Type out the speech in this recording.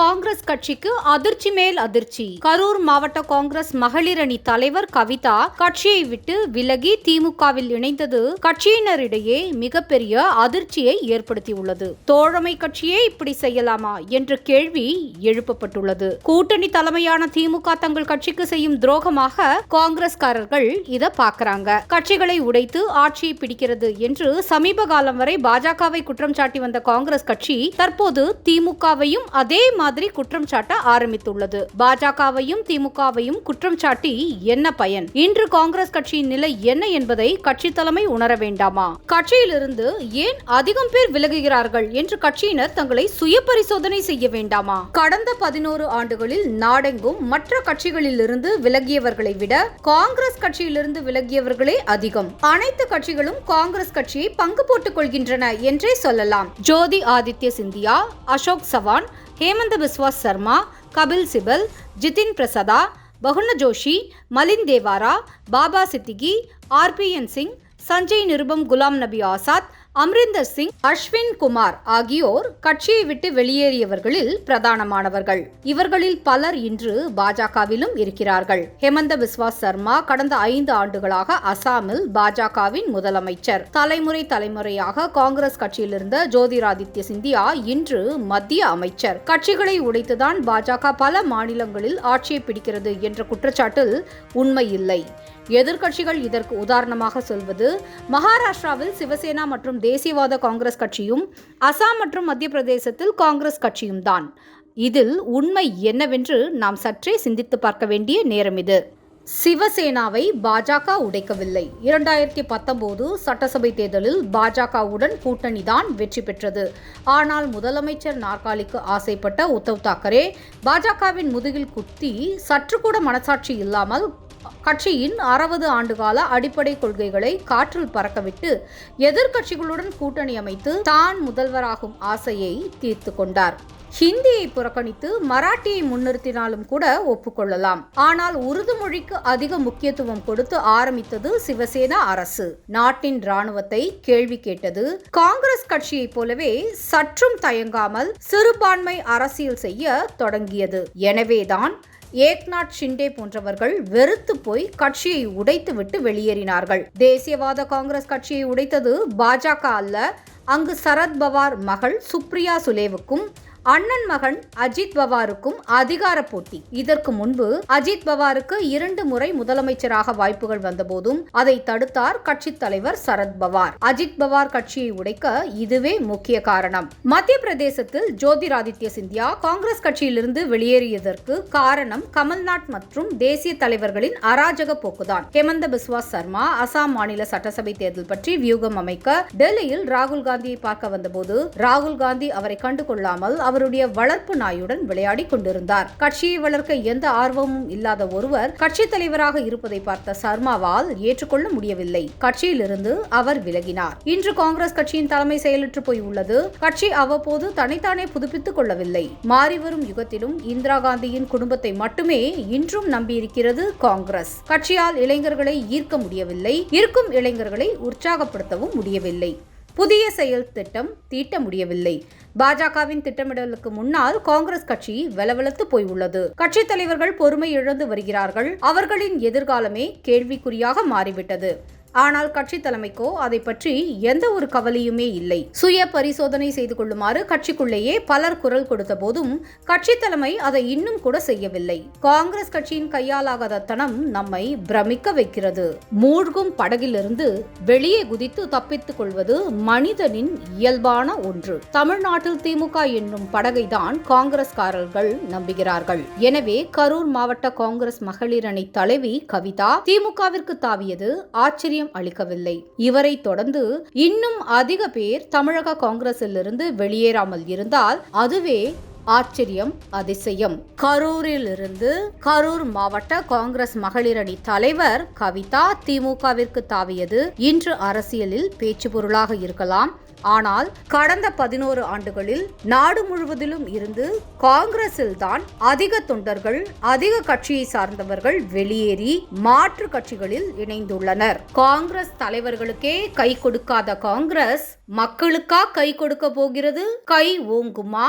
காங்கிரஸ் கட்சிக்கு அதிர்ச்சி மேல் அதிர்ச்சி. கரூர் மாவட்ட காங்கிரஸ் மகளிர் அணி தலைவர் கவிதா கட்சியை விட்டு விலகி திமுகவில் இணைந்தது கட்சியினரிடையே மிகப்பெரிய அதிர்ச்சியை ஏற்படுத்தியுள்ளது. தோழமை கட்சியே இப்படி செய்யலாமா என்ற கேள்வி எழுப்பப்பட்டுள்ளது. கூட்டணி தலைமையான திமுக தங்கள் கட்சிக்கு செய்யும் துரோகமாக காங்கிரஸ்காரர்கள் இத பாக்குறாங்க கட்சிகளை உடைத்து ஆட்சியை பிடிக்கிறது என்று சமீப காலம் வரை பாஜகவை குற்றம் சாட்டி வந்த காங்கிரஸ் கட்சி தற்போது திமுகவையும் அதே மாதிரி குற்றம் சாட்ட ஆரம்பித்துள்ளது. பாஜகவையும் திமுகவையும் குற்றம் சாட்டி என்ன பயன்? இன்று காங்கிரஸ் கட்சியின் நிலை என்ன என்பதை கட்சி தலைமை உணர வேண்டாமா? கட்சியிலிருந்து ஏன் அதிகம் பேர் விலகுகிறார்கள் என்று கட்சியினர் தங்களை சுய பரிசோதனை செய்ய வேண்டாமா? கடந்த பதினோரு ஆண்டுகளில் நாடெங்கும் மற்ற கட்சிகளிலிருந்து விலகியவர்களை விட காங்கிரஸ் கட்சியிலிருந்து விலகியவர்களே அதிகம். அனைத்து கட்சிகளும் காங்கிரஸ் கட்சியை பங்கு போட்டுக் கொள்கின்றன என்றே சொல்லலாம். ஜோதி ஆதித்ய சிந்தியா அசோக் சவான் ஹேமந்த பிஸ்வாஸ் சர்மா கபில் சிபல் ஜிதின் பிரசாதா பகுன ஜோஷி மலின் தேவாரா பாபா சித்திகி ஆர்பிஎன் சிங் சஞ்சய் நிருபம் குலாம் நபி ஆசாத் அம்ரிந்தர் சிங் அஸ்வின் குமார் ஆகியோர் கட்சியை விட்டு வெளியேறியவர்களில் பிரதானமானவர்கள். இவர்களில் பலர் இன்று பாஜகவிலும் இருக்கிறார்கள். ஹேமந்த பிஸ்வா சர்மா கடந்த ஐந்து ஆண்டுகளாக அசாமில் பாஜகவின் முதலமைச்சர். தலைமுறை தலைமுறையாக காங்கிரஸ் கட்சியிலிருந்த ஜோதிராதித்ய சிந்தியா இன்று மத்திய அமைச்சர். கட்சிகளை உடைத்துதான் பாஜக பல மாநிலங்களில் ஆட்சியை பிடிக்கிறது என்ற குற்றச்சாட்டில் உண்மையில்லை. எதிர்க்கட்சிகள் இதற்கு உதாரணமாக சொல்வது மகாராஷ்டிராவில் சிவசேனா மற்றும் தேசியவாத காங்கிரஸ் கட்சியும் அசாம் மற்றும் மத்திய பிரதேசத்தில் காங்கிரஸ் கட்சியும் தான். இதில் உண்மை என்னவென்று நாம் சற்றே சிந்தித்து பார்க்க வேண்டிய நேரம் இது. சிவசேனாவை பாஜக உடைக்கவில்லை. இரண்டாயிரத்தி பத்தொன்பது சட்டசபை தேர்தலில் பாஜகவுடன் கூட்டணி தான் வெற்றி பெற்றது. ஆனால் முதலமைச்சர் நாற்காலிக்கு ஆசைப்பட்ட உத்தவ் தாக்கரே பாஜகவின் முதுகில் குத்தி சற்று கூட மனசாட்சி இல்லாமல் கட்சியின் அறுபது ஆண்டுகால அடிப்படை கொள்கைகளை காற்றில் பறக்கவிட்டு எதிர்க்கட்சிகளுடன் கூட்டணி அமைத்து தான் முதல்வராகும் ஆசையை தீர்த்து கொண்டார். ஹிந்தியை புறக்கணித்து மராட்டியை முன்னிறுத்தினாலும் கூட ஒப்புக்கொள்ளலாம். ஆனால் உருது மொழிக்கு அதிக முக்கியத்துவம் கொடுத்து ஆரம்பித்தது சிவசேனா அரசு. நாட்டின் ராணுவத்தை கேள்வி கேட்டது காங்கிரஸ் கட்சியைப் போலவே சற்றும் தயங்காமல் சிறுபான்மை அரசியல் செய்ய தொடங்கியது. எனவேதான் ஏக்நாத் ஷிண்டே போன்றவர்கள் வெறுத்து போய் கட்சியை உடைத்துவிட்டு வெளியேறினார்கள். தேசியவாத காங்கிரஸ் கட்சியை உடைத்தது பாஜக அல்ல. அங்கு சரத் பவார் மகள் சுப்ரியா சுலேவுக்கும் அண்ணன் மகன் அஜித் பவாருக்கும் அதிகார போட்டி. இதற்கு முன்பு அஜித் பவாருக்கு இரண்டு முறை முதலமைச்சராக வாய்ப்புகள் வந்தபோதும் அதை தடுத்தார் கட்சி தலைவர் சரத் பவார். அஜித் பவார் கட்சியை உடைக்க இதுவே முக்கிய காரணம். மத்திய பிரதேசத்தில் ஜோதிராதித்ய சிந்தியா காங்கிரஸ் கட்சியிலிருந்து வெளியேறியதற்கு காரணம் கமல்நாத் மற்றும் தேசிய தலைவர்களின் அராஜக போக்குதான். ஹேமந்த பிஸ்வாஸ் சர்மா அசாம் மாநில சட்டசபை தேர்தல் பற்றி வியூகம் அமைக்க டெல்லியில் ராகுல் காந்தியை பார்க்க வந்தபோது ராகுல் காந்தி அவரை கண்டு கொள்ளாமல் அவருடைய வளர்ப்பு நாயுடன் விளையாடி கொண்டிருந்தார். கட்சியை வளர்க்க எந்த ஆர்வமும் இல்லாத ஒருவர் கட்சி தலைவராக இருப்பதை பார்த்த சர்மாவால் ஏற்றுக்கொள்ள முடியவில்லை. கட்சியிலிருந்து அவர் விலகினார். இன்று காங்கிரஸ் கட்சியின் தலைமை செயலற்று போய் உள்ளது. கட்சி அவ்வப்போது தனித்தானே புதுப்பித்துக் கொள்ளவில்லை. மாறிவரும் யுகத்திலும் இந்திரா காந்தியின் குடும்பத்தை மட்டுமே இன்றும் நம்பியிருக்கிறது காங்கிரஸ். கட்சியால் இளைஞர்களை ஈர்க்க முடியவில்லை. இருக்கும் இளைஞர்களை உற்சாகப்படுத்தவும் முடியவில்லை. புதிய செயல் திட்டம் தீட்ட முடியவில்லை. பாஜகவின் திட்டமிடலுக்கு முன்னால் காங்கிரஸ் கட்சி வெலவெலத்து போய் உள்ளது கட்சி தலைவர்கள் பொறுமை இழந்து வருகிறார்கள். அவர்களின் எதிர்காலமே கேள்விக்குறியாக மாறிவிட்டது. ஆனால் கட்சி தலைமைக்கோ அதை பற்றி எந்த ஒரு கவலையுமே இல்லை. சுய பரிசோதனை செய்து கொள்ளுமாறு கட்சிக்குள்ளேயே பலர் குரல் கொடுத்த போதும் கட்சி தலைமை அதை இன்னும் கூட செய்யவில்லை. காங்கிரஸ் கட்சியின் கையாலாகாத தனம் நம்மை பிரமிக்க வைக்கிறது. மூழ்கும் படகிலிருந்து வெளியே குதித்து தப்பித்துக் கொள்வது மனிதனின் இயல்பான ஒன்று. தமிழ்நாட்டில் திமுக என்னும் படகை தான் காங்கிரஸ்காரர்கள் நம்புகிறார்கள். எனவே கரூர் மாவட்ட காங்கிரஸ் மகளிர் அணி தலைவி கவிதா திமுகவிற்கு தாவியது ஆச்சரிய தைரியம் அளிக்கவில்லை. இவரை தொடர்ந்து இன்னும் அதிக பேர் தமிழக காங்கிரசிலிருந்து வெளியேறாமல் இருந்தால் அதுவே ஆச்சரியம் அதிசயம். கரூரிலிருந்து கரூர் மாவட்ட காங்கிரஸ் மகளிர் அணி தலைவர் கவிதா திமுகவிற்கு தாவியது. இன்று அரசியலில் பேச்சு பொருளாக இருக்கலாம். ஆனால் கடந்த பதினோரு ஆண்டுகளில் நாடு முழுவதிலும் இருந்து காங்கிரஸில் தான் அதிக தொண்டர்கள் அதிக கட்சியை சார்ந்தவர்கள் வெளியேறி மாற்று கட்சிகளில் இணைந்துள்ளனர். காங்கிரஸ் தலைவர்களுக்கே கை கொடுக்காத காங்கிரஸ் மக்களுக்கா கை கொடுக்க போகிறது? கை ஓங்குமா?